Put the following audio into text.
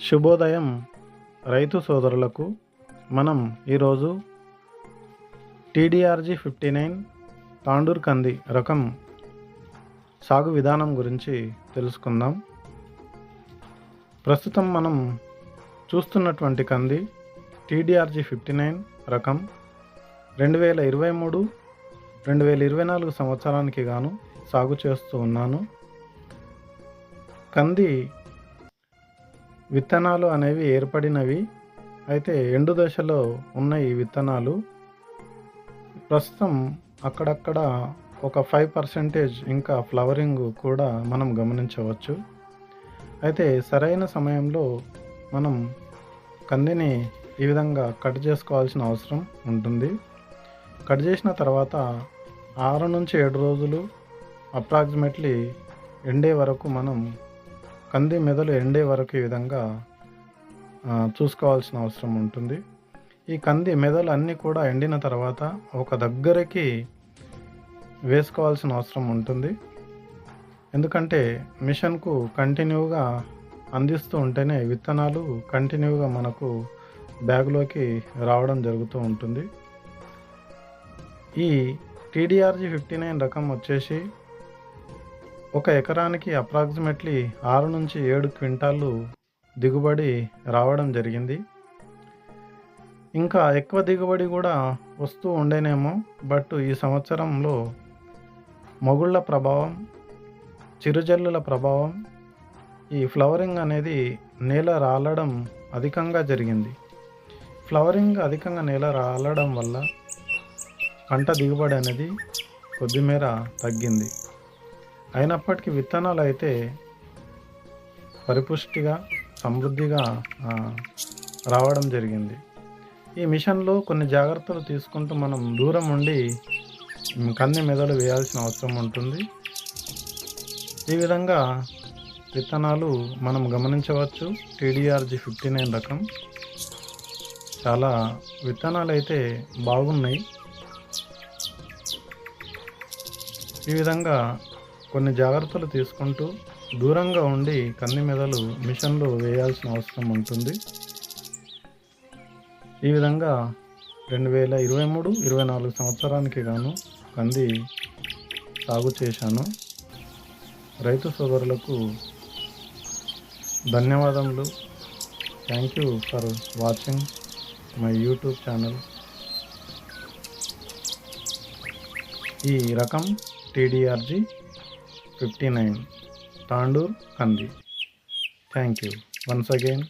శుభోదయం రైతు సోదరులకు. మనం ఈరోజు టీడీఆర్జీ ఫిఫ్టీ నైన్ తాండూర్ కంది రకం సాగు విధానం గురించి తెలుసుకుందాం. ప్రస్తుతం మనం చూస్తున్నటువంటి కంది టీడీఆర్జీ ఫిఫ్టీ నైన్ రకం రెండు వేల ఇరవై మూడు రెండు వేల ఇరవై నాలుగు సంవత్సరానికి గాను సాగు చేస్తూ ఉన్నాను. కంది విత్తనాలు అనేవి ఏర్పడినవి. అయితే ఎండు దశలో ఉన్న ఈ విత్తనాలు. ప్రస్తుతం అక్కడక్కడ ఒక ఫైవ్ పర్సెంటేజ్ ఇంకా ఫ్లవరింగ్ కూడా మనం గమనించవచ్చు. అయితే సరైన సమయంలో మనం కందిని ఈ విధంగా కట్ చేసుకోవాల్సిన అవసరం ఉంటుంది. కట్ చేసిన తర్వాత ఆరు నుంచి ఏడు రోజులు అప్రాక్సిమేట్లీ ఎండే వరకు మనం కంది మెదలు ఎండే వరకు ఈ విధంగా చూసుకోవాల్సిన అవసరం ఉంటుంది. ఈ కంది మెదలు అన్నీ కూడా ఎండిన తర్వాత ఒక దగ్గరికి వేసుకోవాల్సిన అవసరం ఉంటుంది. ఎందుకంటే మిషన్కు కంటిన్యూగా అందిస్తూ ఉంటేనే విత్తనాలు కంటిన్యూగా మనకు బ్యాగ్లోకి రావడం జరుగుతూ ఉంటుంది. ఈ టీడీఆర్జీ ఫిఫ్టీ నైన్ రకం వచ్చేసి ఒక ఎకరానికి అప్రాక్సిమేట్లీ ఆరు నుంచి ఏడు క్వింటాలు దిగుబడి రావడం జరిగింది. ఇంకా ఎక్కువ దిగుబడి కూడా వస్తూ ఉండేనేమో బట్ ఈ సంవత్సరంలో మొగుళ్ళ ప్రభావం చిరుజల్లుల ప్రభావం ఈ ఫ్లవరింగ్ అనేది నేల రాలడం అధికంగా జరిగింది. ఫ్లవరింగ్ అధికంగా నేల రాలడం వల్ల పంట దిగుబడి అనేది కొద్దిమేర తగ్గింది. అయినప్పటికీ విత్తనాలు అయితే పరిపుష్టిగా సమృద్ధిగా రావడం జరిగింది. ఈ మిషన్లో కొన్ని జాగ్రత్తలు తీసుకుంటూ మనం దూరం ఉండి కంది మెదడు వేయాల్సిన అవసరం ఉంటుంది. ఈ విధంగా విత్తనాలు మనం గమనించవచ్చు. టీడీఆర్జీ ఫిఫ్టీ నైన్ రకం. చాలా విత్తనాలు అయితే బాగున్నాయి. ఈ విధంగా కొన్ని జాగ్రత్తలు తీసుకుంటూ దూరంగా ఉండి కంది మెదలు మిషన్లో వేయాల్సిన అవసరం ఉంటుంది. ఈ విధంగా రెండు వేల ఇరవై మూడు ఇరవై నాలుగు సంవత్సరానికి గాను కంది సాగు చేశాను. రైతు సోదరులకు ధన్యవాదములు. Thank you for watching my YouTube channel ఈ రకం టీడీఆర్జీ ఫిఫ్టీ నైన్ తాండూర్ కంది. Thank you once again